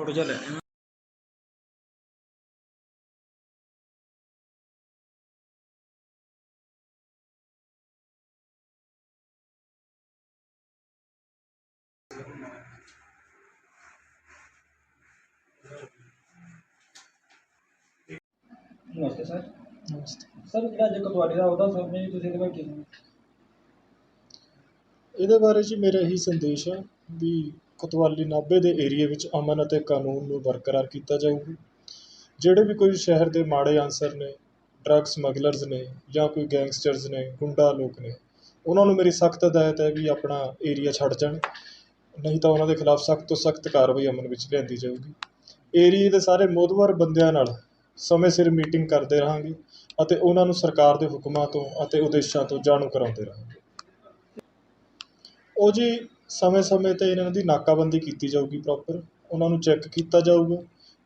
Photo ਚੱਲ ਨਮਸਤੇ sir. Sir ਜਿਹੜਾ ਅੱਜ ਕਤਵਾਲੀ ਦਾ ਉਹਦਾ ਸਰ ਨੇ ਤੁਸੀਂ ਇਹਦੇ ਬਾਰੇ ਕੀ? ਇਹਦੇ ਬਾਰੇ ਜੀ ਮੇਰਾ ਇਹੀ ਸੰਦੇਸ਼ ਹੈ ਵੀ ਕੋਤਵਾਲੀ ਨਾਭੇ ਦੇ ਏਰੀਏ ਵਿੱਚ ਅਮਨ ਅਤੇ ਕਾਨੂੰਨ ਨੂੰ ਬਰਕਰਾਰ ਕੀਤਾ ਜਾਊਗਾ। ਜਿਹੜੇ ਵੀ ਕੋਈ ਸ਼ਹਿਰ ਦੇ ਮਾੜੇ ਅਨਸਰ ਨੇ ਡਰੱਗ ਸਮਗਲਰਸ ਨੇ ਜਾਂ ਕੋਈ ਗੈਂਗਸਟਰਸ ਨੇ, ਗੁੰਡਾ ਲੋਕ ਨੇ, ਉਹਨਾਂ ਨੂੰ ਮੇਰੀ ਸਖਤ ਹਦਾਇਤ ਹੈ ਵੀ ਆਪਣਾ ਏਰੀਆ ਛੱਡ ਜਾਣ। ਨਹੀਂ ਤਾਂ ਉਹਨਾਂ ਦੇ ਖਿਲਾਫ ਸਖਤ ਤੋਂ ਸਖਤ ਕਾਰਵਾਈ ਅਮਨ ਵਿੱਚ ਲਿਆਂਦੀ ਜਾਊਗੀ। ਏਰੀਏ ਦੇ ਸਾਰੇ ਮੋਹਦਵਾਰ ਬੰਦਿਆਂ ਨਾਲ ਸਮੇਂ ਸਿਰ ਮੀਟਿੰਗ ਕਰਦੇ ਰਹਾਂਗੇ ਅਤੇ ਉਹਨਾਂ ਨੂੰ ਸਰਕਾਰ ਦੇ ਹੁਕਮਾਂ ਤੋਂ ਅਤੇ ਉਦੇਸ਼ਾਂ ਤੋਂ ਜਾਣੂ ਕਰਾਉਂਦੇ ਰਹਾਂਗੇ। ਉਹ ਜੀ ਸਮੇਂ-ਸਮੇਂ 'ਤੇ ਇਹਨਾਂ ਦੀ ਨਾਕਾਬੰਦੀ ਕੀਤੀ ਜਾਊਗੀ ਪ੍ਰੋਪਰ ਉਹਨਾਂ ਨੂੰ ਚੈੱਕ ਕੀਤਾ ਜਾਊਗਾ,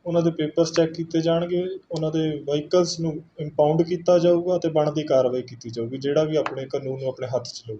ਉਹਨਾਂ ਦੇ ਪੇਪਰਸ ਚੈੱਕ ਕੀਤੇ ਜਾਣਗੇ, ਉਹਨਾਂ ਦੇ ਵਹੀਕਲਸ ਨੂੰ ਇੰਪਾਊਂਡ ਕੀਤਾ ਜਾਊਗਾ ਅਤੇ ਬਣਦੀ ਕਾਰਵਾਈ ਕੀਤੀ ਜਾਊਗੀ, ਜਿਹੜਾ ਵੀ ਆਪਣੇ ਕਾਨੂੰਨ ਨੂੰ ਆਪਣੇ ਹੱਥ 'ਚ ਲਊ